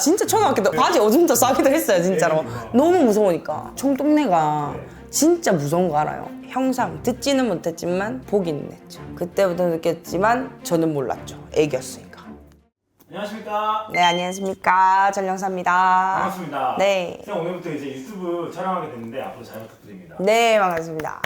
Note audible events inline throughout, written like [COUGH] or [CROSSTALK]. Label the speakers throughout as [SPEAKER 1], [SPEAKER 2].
[SPEAKER 1] 진짜 초등학교 때 바지 오줌도 싸기도 했어요 진짜로
[SPEAKER 2] 그러니까.
[SPEAKER 1] 너무 무서우니까 총동네가
[SPEAKER 2] 네.
[SPEAKER 1] 진짜 무서운 거 알아요 형상 듣지는 못했지만 보기는 했죠 그때부터 느꼈지만 저는 몰랐죠 애기였으니까
[SPEAKER 2] 안녕하십니까.
[SPEAKER 1] 네 안녕하십니까 전영사입니다
[SPEAKER 2] 반갑습니다.
[SPEAKER 1] 네.
[SPEAKER 2] 오늘부터 이제 유튜브 촬영하게 됐는데 앞으로 잘 부탁드립니다.
[SPEAKER 1] 네 반갑습니다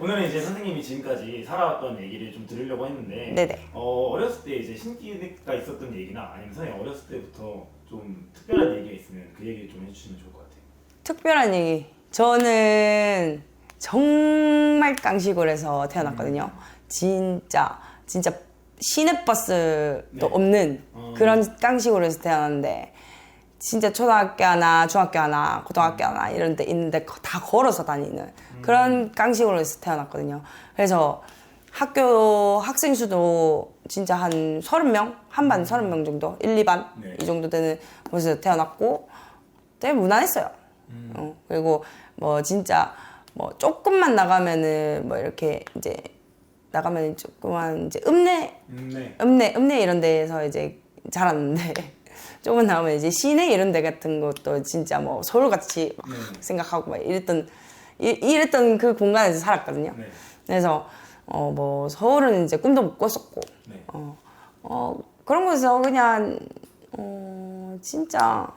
[SPEAKER 2] 오늘은 이제 선생님이 지금까지 살아왔던 얘기를 좀 들으려고 했는데
[SPEAKER 1] 네네.
[SPEAKER 2] 어, 어렸을 때 이제 신기가 있었던 얘기나 아니면 선생님 어렸을 때부터 좀 특별한 얘기가 있으면 그 얘기를 좀 해주시면 좋을 것 같아요.
[SPEAKER 1] 특별한 얘기 저는 정말 깡시골에서 태어났거든요 진짜 진짜 시내버스도
[SPEAKER 2] 네.
[SPEAKER 1] 없는
[SPEAKER 2] 어.
[SPEAKER 1] 그런 깡시골에서 태어났는데 진짜 초등학교 하나 중학교 하나 고등학교 하나 이런 데 있는데 거- 다 걸어서 다니는 그런 깡시골에서 태어났거든요 그래서 학교 학생 수도 진짜 한 30명? 한반 30명 정도? 1, 2반?
[SPEAKER 2] 네.
[SPEAKER 1] 이 정도 되는 곳에서 태어났고 되게 무난했어요. 어, 그리고 뭐 진짜 뭐 조금만 나가면은 뭐 이렇게 이제 나가면 조그만 이제 읍내
[SPEAKER 2] 음, 네.
[SPEAKER 1] 읍내 읍내 이런 데에서 이제 자랐는데 [LAUGHS] 조금 나오면 이제 시내 이런 데 같은 것도 진짜 뭐 서울 같이 막
[SPEAKER 2] 네.
[SPEAKER 1] 생각하고 막 이랬던 이, 이랬던 그 공간에서 살았거든요.
[SPEAKER 2] 네.
[SPEAKER 1] 그래서 어 뭐 서울은 이제 꿈도 못 꿨었고
[SPEAKER 2] 네.
[SPEAKER 1] 어, 어 그런 곳에서 그냥 어 진짜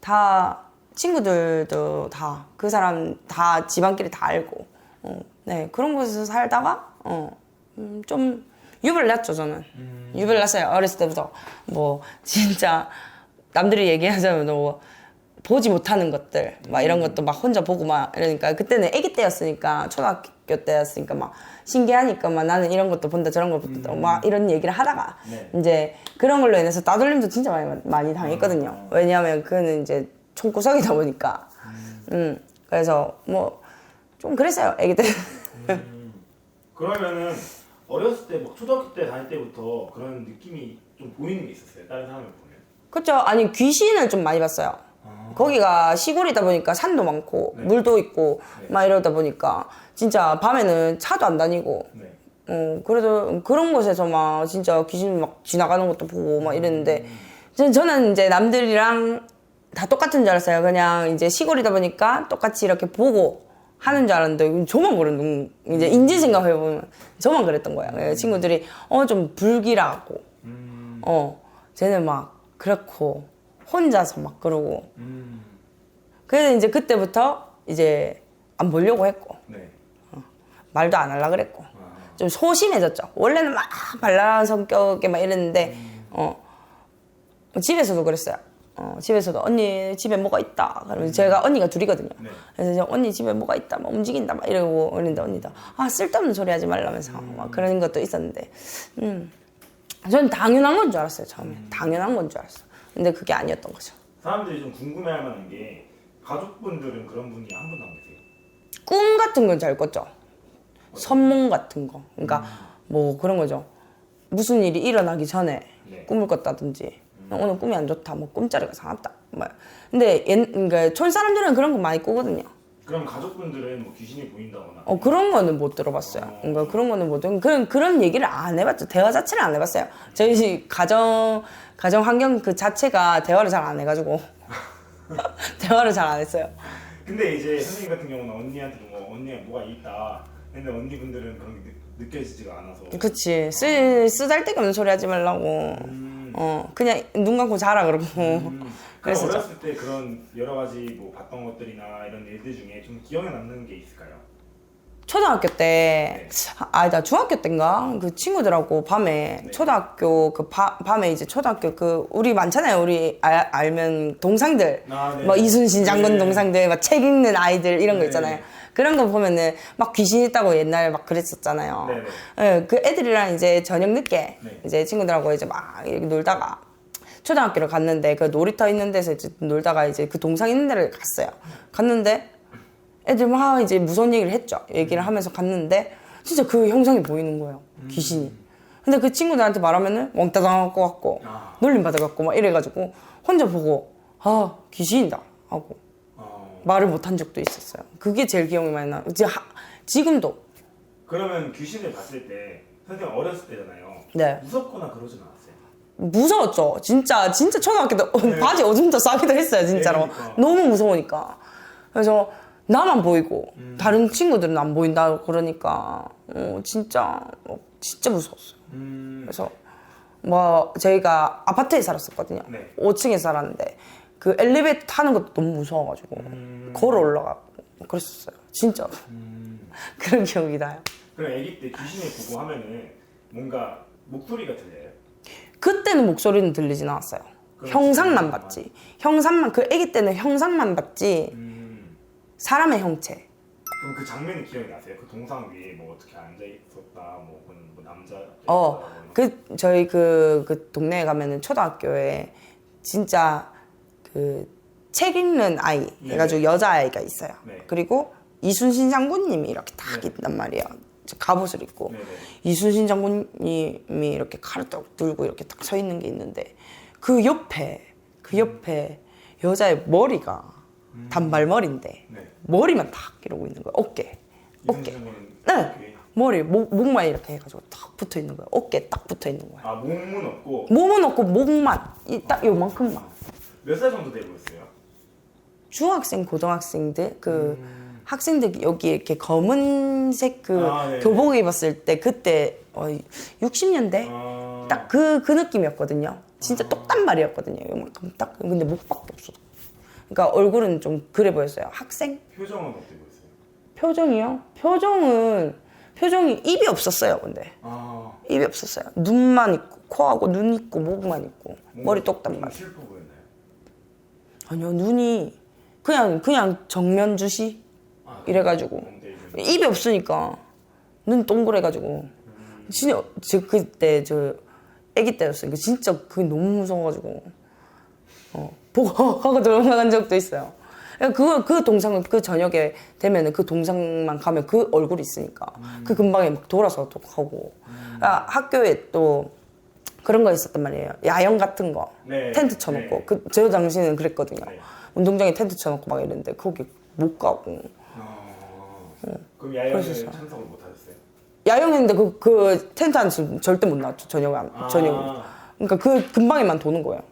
[SPEAKER 1] 다 친구들도 다 그 사람 다 집안끼리 다 알고 어, 네 그런 곳에서 살다가 어좀 유별 났죠 저는 유별 났어요 어렸을 때부터 뭐 진짜 남들이 얘기하자면 뭐 보지 못하는 것들 막 이런 것도 막 혼자 보고 막 이러니까 그때는 아기 때였으니까 초등학교 때였으니까 막 신기하니까 막 나는 이런 것도 본다 저런 것도 본다 막 이런 얘기를 하다가
[SPEAKER 2] 네.
[SPEAKER 1] 이제 그런 걸로 인해서 따돌림도 진짜 많이 많이 당했거든요. 왜냐하면 그는 이제 총구석이다 보니까 음 그래서 뭐 좀 그랬어요 아기 때.
[SPEAKER 2] 그러면은 어렸을 때뭐 초등학교 때 다닐 때부터 그런 느낌이 좀 보이는 게 있었어요. 다른 사람을 보면.
[SPEAKER 1] 그렇죠. 아니 귀신을 좀 많이 봤어요. 거기가 시골이다 보니까 산도 많고
[SPEAKER 2] 네.
[SPEAKER 1] 물도 있고
[SPEAKER 2] 네.
[SPEAKER 1] 막 이러다 보니까 진짜 밤에는 차도 안 다니고
[SPEAKER 2] 네.
[SPEAKER 1] 어 그래도 그런 곳에서 막 진짜 귀신 막 지나가는 것도 보고 막 이랬는데 저는, 저는 이제 남들이랑 다 똑같은 줄 알았어요. 그냥 이제 시골이다 보니까 똑같이 이렇게 보고 하는 줄 알았는데 저만 그런 이제 인지 생각해 보면 저만 그랬던 거예요. 그래서 친구들이 어 좀 불길하고
[SPEAKER 2] 음.
[SPEAKER 1] 어 쟤는 막 그렇고 혼자서 막 그러고
[SPEAKER 2] 음.
[SPEAKER 1] 그래서 이제 그때부터 이제 안 보려고 했고
[SPEAKER 2] 네.
[SPEAKER 1] 말도 안 하려 그랬고
[SPEAKER 2] 아.
[SPEAKER 1] 좀 소심해졌죠. 원래는 막 발랄한 성격에 막 이랬는데 어 집에서도 그랬어요. 어 집에서도 언니 집에 뭐가 있다. 그러면 제가 언니가 둘이거든요.
[SPEAKER 2] 네.
[SPEAKER 1] 그래서 이제 언니 집에 뭐가 있다, 막 움직인다, 막 이러고 그랬는데 언니도 아 쓸데없는 소리 하지 말라면서 막 그런 것도 있었는데, 음, 저는 당연한 건 줄 알았어요 처음에 당연한 건 줄 알았어. 근데 그게 아니었던 거죠.
[SPEAKER 2] 사람들이 좀 궁금해할 만한 게 가족분들은 그런 분이 한 분도 안 계세요.
[SPEAKER 1] 꿈 같은 건 잘 꿨죠. 선몽 같은 거. 그러니까 뭐 그런 거죠. 무슨 일이 일어나기 전에
[SPEAKER 2] 네.
[SPEAKER 1] 꿈을 꿨다든지 오늘 꿈이 안 좋다. 뭐 꿈자리가 상합다. 뭐. 근데 옛, 그러니까 촌 사람들은 그런 거 많이 꾸거든요.
[SPEAKER 2] 그럼 가족분들은 뭐 귀신이 보인다거나
[SPEAKER 1] 어 그런 거는 못 들어봤어요. 그러니까 그런 거는 못 들어. 그런 그런 얘기를 안 해봤죠. 대화 자체를 안 해봤어요. 저희 집 가정 가정 환경 그 자체가 대화를 잘 안 해가지고 [LAUGHS] 대화를 잘 안 했어요.
[SPEAKER 2] 근데 이제 선생님 같은 경우는 언니한테 뭐 언니가 뭐가 있다 근데 언니분들은 그런 게 느, 느껴지지가 않아서
[SPEAKER 1] 그치 쓰 쓰잘데기 없는 소리 하지 말라고.
[SPEAKER 2] 음.
[SPEAKER 1] 어 그냥 눈 감고 자라 그러고.
[SPEAKER 2] 음. [LAUGHS]
[SPEAKER 1] 그랬었죠.
[SPEAKER 2] 어렸을 때 그런 여러 가지 뭐 봤던 것들이나 이런 일들 중에 좀 기억에 남는 게 있을까요?
[SPEAKER 1] 초등학교 때, 아니다, 중학교 때인가? 그 친구들하고 밤에,
[SPEAKER 2] 네.
[SPEAKER 1] 초등학교, 그 바- 밤에 이제 초등학교 그, 우리 많잖아요. 우리 알, 알면 동상들.
[SPEAKER 2] 아, 네.
[SPEAKER 1] 뭐 이순신 장군
[SPEAKER 2] 네.
[SPEAKER 1] 동상들, 막 책 읽는 아이들 이런 거
[SPEAKER 2] 네.
[SPEAKER 1] 있잖아요. 그런 거 보면은 막 귀신 있다고 옛날에 막 그랬었잖아요.
[SPEAKER 2] 네네.
[SPEAKER 1] 예, 그 애들이랑 이제 저녁 늦게
[SPEAKER 2] 네.
[SPEAKER 1] 이제 친구들하고 이제 막 이렇게 놀다가 초등학교를 갔는데 그 놀이터 있는 데서 이제 놀다가 이제 그 동상 있는 데를 갔어요. 갔는데 애들 막 이제 무서운 얘기를 했죠. 얘기를 하면서 갔는데 진짜 그 형상이 보이는 거예요. 귀신이. 근데 그 친구 들한테 말하면은 왕따 당할 것 같고
[SPEAKER 2] 아.
[SPEAKER 1] 놀림 것 같고 막 이래가지고 혼자 보고 아 귀신이다 하고
[SPEAKER 2] 어,
[SPEAKER 1] 말을 못 한 적도 있었어요. 그게 제일 기억이 많이 나. 하- 지금도
[SPEAKER 2] 그러면 귀신을 봤을 때 선생님 어렸을 때잖아요
[SPEAKER 1] 네.
[SPEAKER 2] 무섭거나 그러진 않았어요?
[SPEAKER 1] 무서웠죠. 진짜 진짜 초등학교 때 바지 오줌도 싸기도 했어요. 진짜로
[SPEAKER 2] 네, 그러니까.
[SPEAKER 1] 너무 무서우니까. 그래서 나만 보이고
[SPEAKER 2] 음.
[SPEAKER 1] 다른 친구들은 안 보인다 그러니까 어, 진짜 어, 진짜 무서웠어요.
[SPEAKER 2] 음,
[SPEAKER 1] 그래서 뭐 저희가 아파트에 살았었거든요.
[SPEAKER 2] 네.
[SPEAKER 1] 5층에 살았는데 그 엘리베이터 타는 것도 너무 무서워가지고
[SPEAKER 2] 음.
[SPEAKER 1] 걸어 올라가고 그랬었어요. 진짜
[SPEAKER 2] 음. [LAUGHS]
[SPEAKER 1] 그런 기억이 나요.
[SPEAKER 2] 그럼 아기 때 귀신을 보고 하면은 뭔가 목소리가 들려요?
[SPEAKER 1] 그때는 목소리는 들리진 않았어요. 형상만 봤지. 형상만 그 아기 때는 형상만 봤지
[SPEAKER 2] 음.
[SPEAKER 1] 사람의 형체.
[SPEAKER 2] 그럼 그 장면이 기억이 나세요? 그 동상 위에 뭐 어떻게 앉아 있었다, 뭐, 혹은 뭐 남자.
[SPEAKER 1] 어, 그 저희 그, 그 동네에 가면은 초등학교에 진짜 그 책 읽는 아이 해가지고 여자 아이가 있어요.
[SPEAKER 2] 네.
[SPEAKER 1] 그리고 이순신 장군님이 이렇게 딱 있단 말이에요. 저 갑옷을 입고
[SPEAKER 2] 네 네.
[SPEAKER 1] 이순신 장군님이 이렇게 칼을 딱 들고 이렇게 딱 서 있는 게 있는데 그 옆에 그 옆에 여자의 머리가 단발머리인데
[SPEAKER 2] 네.
[SPEAKER 1] 머리만 딱 이러고 있는 거예요. 어깨, 어깨. 네. 머리 목, 목만 이렇게 해가지고 딱 붙어 있는 거예요. 어깨에 딱 붙어 있는 거예요.
[SPEAKER 2] 아 몸은 없고
[SPEAKER 1] 몸은 없고 목만 이 딱 요만큼만.
[SPEAKER 2] 몇 살 정도 돼 보였어요?
[SPEAKER 1] 중학생, 고등학생들 그 학생들 여기 이렇게 검은색 그
[SPEAKER 2] 아, 네.
[SPEAKER 1] 교복 입었을 때 그때 어, 60년대
[SPEAKER 2] 아,
[SPEAKER 1] 딱그 그 느낌이었거든요. 진짜 똑단발이었거든요. 요만큼 딱 근데 목밖에 없어. 그러니까 얼굴은 좀 그래 보였어요. 학생
[SPEAKER 2] 표정은 어때 보였어요?
[SPEAKER 1] 표정이요? 표정은 표정이 입이 없었어요. 근데
[SPEAKER 2] 아
[SPEAKER 1] 입이 없었어요. 눈만 있고 코하고 눈 있고 목만 있고
[SPEAKER 2] 뭔가
[SPEAKER 1] 머리
[SPEAKER 2] 좀
[SPEAKER 1] 똑단발.
[SPEAKER 2] 슬퍼 보였나요?
[SPEAKER 1] 아니요 눈이 그냥 그냥 정면 주시
[SPEAKER 2] 아,
[SPEAKER 1] 이래가지고 입이 없으니까 눈 동그래가지고 진짜 저 그때 저 아기 때였으니까 진짜 그게 너무 무서워가지고 어 보고 [LAUGHS] 하고 도망간 적도 있어요. 그거 그 동상은 그 저녁에 되면은 그 동상만 가면 그 얼굴이 있으니까 그 근방에 막 돌아서 또 하고 아, 학교에 또 그런 거 있었단 말이에요. 야영 같은 거
[SPEAKER 2] 네,
[SPEAKER 1] 텐트 쳐놓고
[SPEAKER 2] 네.
[SPEAKER 1] 그저 당시는 그랬거든요.
[SPEAKER 2] 네.
[SPEAKER 1] 운동장에 텐트 쳐놓고 막 이랬는데 거기 못 가고
[SPEAKER 2] 아, 그럼 야영을
[SPEAKER 1] 그랬었어요.
[SPEAKER 2] 참석을 못 하셨어요?
[SPEAKER 1] 야영했는데 그, 그 텐트 안에서 절대 못 나왔죠 저녁 안
[SPEAKER 2] 아.
[SPEAKER 1] 저녁 그러니까 그 근방에만 도는 거예요
[SPEAKER 2] 아,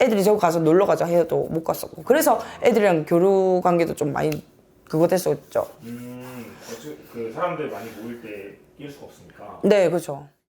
[SPEAKER 1] 애들이 저거 가서 놀러 가자 해도 못 갔었고. 그래서 애들이랑 교류 관계도 좀 많이 그거 됐었죠.
[SPEAKER 2] 음, 그 사람들 많이 모일 때 낄 수가 없으니까.
[SPEAKER 1] 네 그렇죠